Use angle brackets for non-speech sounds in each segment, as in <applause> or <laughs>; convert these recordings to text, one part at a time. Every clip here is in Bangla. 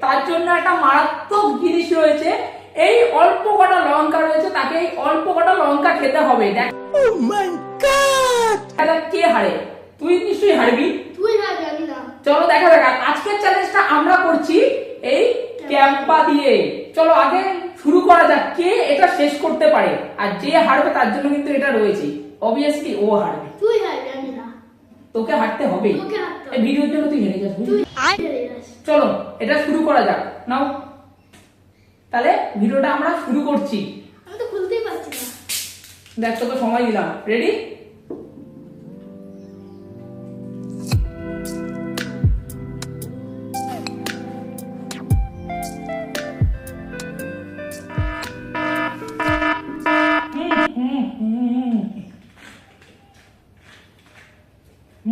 তার জন্য একটা মারাত্মক জিনিস রয়েছে। এই অল্প কটা লঙ্কা রয়েছে তাকে এই অল্প কটা লঙ্কা খেতে হবে। দেখ। কে হারে। তুই নিশ্চয়ই হারবি। তুই জানি না। চলো দেখা যাক আর আজকের চ্যালেঞ্জটা আমরা করছি এই ক্যাম্পা দিয়ে। চলো আগে শুরু করা যাক কে এটা শেষ করতে পারে। আর যে হারবে তার জন্য কিন্তু এটা রয়েছে। অবভিয়াসলি ও হারবে। তুই না। তোকে হাঁটতে হবে এই ভিডিওর জন্য তুই হেরে যাস বুঝলি? তুই হেরে যাস। চলো এটা শুরু করা যাক। নাও। তাহলে ভিডিওটা আমরা শুরু করছি। আমি তো খুলতেই পারছি না। দেখ তোকে সময় দিলাম। রেডি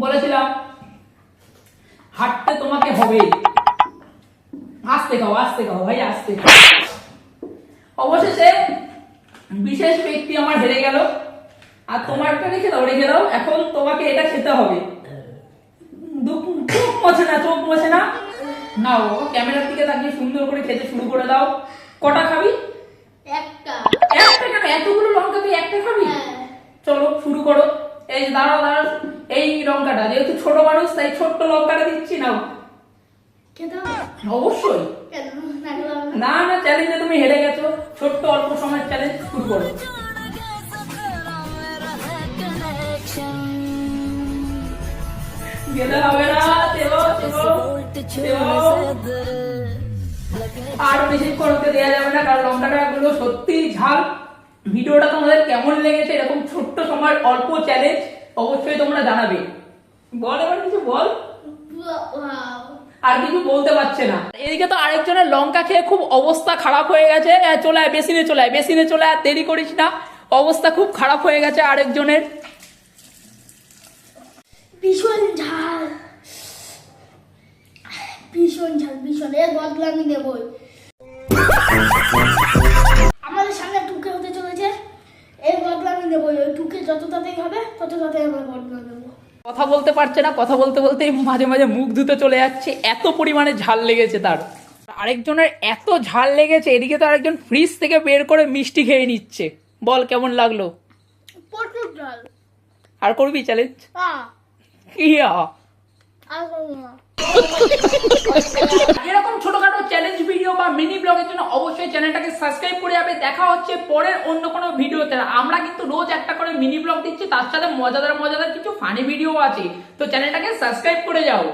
বলেছিলাম হাঁটতে তোমাকে হবে। আসতে খাও আসতে খাও ভাই আসতে অবশেষে বিশেষ ব্যক্তি আমার হেরে গেল। আর তোমারটা রেখে দাও রেখে দাও এখন তোমাকে এটা খেতে হবে। চোখ মোছে না চোখ মোছে না। নাও ক্যামেরার দিকে তাকিয়ে সুন্দর করে খেতে শুরু করে দাও। কটা খাবি? একটা। একটা কেন? এতগুলো লঙ্কা তুই একটা খাবি? হ্যাঁ। চলো শুরু করো। এই দাঁড়াও দাঁড়াও এই লঙ্কাটা যেহেতু ছোট মানুষ তাই ছোট্ট লঙ্কাটা দিচ্ছি নাও। অবশ্যই। না না? চ্যালেঞ্জে তুমি হেরে গেছো। ছোট্ট অল্প সময়ের চ্যালেঞ্জ শুরু করো। গেলে হবে না দেবো আর বেশি করতে দেওয়া যাবে না কারণ লঙ্কাটা গুলো সত্যি ঝাল। ভিডিওটা তোমাদের কেমন লেগেছে এরকম ছোট্ট সময়ের অল্প চ্যালেঞ্জ অবশ্যই তোমরা জানাবে। বল এবার কিছু বল। আর কিছু বলতে পারছে না। এদিকে তো আরেকজনের লঙ্কা খেয়ে খুব অবস্থা খারাপ হয়ে গেছে। এ, চলে আয় বেসিনে চলে আয় বেসিনে চলে আয় দেরি করিস না। অবস্থা খুব খারাপ হয়ে গেছে আরেকজনের। ভীষণ ঝাল। ভীষণ ঝাল ভীষণ। এর বদলা আমি নেবই। <laughs> আমরা কথা বলতে পারছে না কথা বলতে বলতে মাঝে মাঝে মুখ ধুতে চলে যাচ্ছে এত পরিমাণে ঝাল লেগেছে তার। আরেকজনের এত ঝাল লেগেছে এদিকে তো আরেকজন ফ্রিজ থেকে বের করে মিষ্টি খেয়ে নিচ্ছে। বল কেমন লাগল? প্রচুর ঝাল। আর করবি চ্যালেঞ্জ কি আর <laughs> করব না এরকম ছোটখাটো চ্যালেঞ্জ ভিডিও বা মিনি ব্লগের জন্য অবশ্যই চ্যানেলটাকে সাবস্ক্রাইব করে যাবে। দেখা হচ্ছে পরের অন্য কোনো ভিডিওতে। আমরা কিন্তু রোজ একটা করে মিনি ব্লগ দিচ্ছি, তার সাথে মজাদার মজাদার কিছু ফানি ভিডিও আছে। তো চ্যানেলটাকে সাবস্ক্রাইব করে যাও।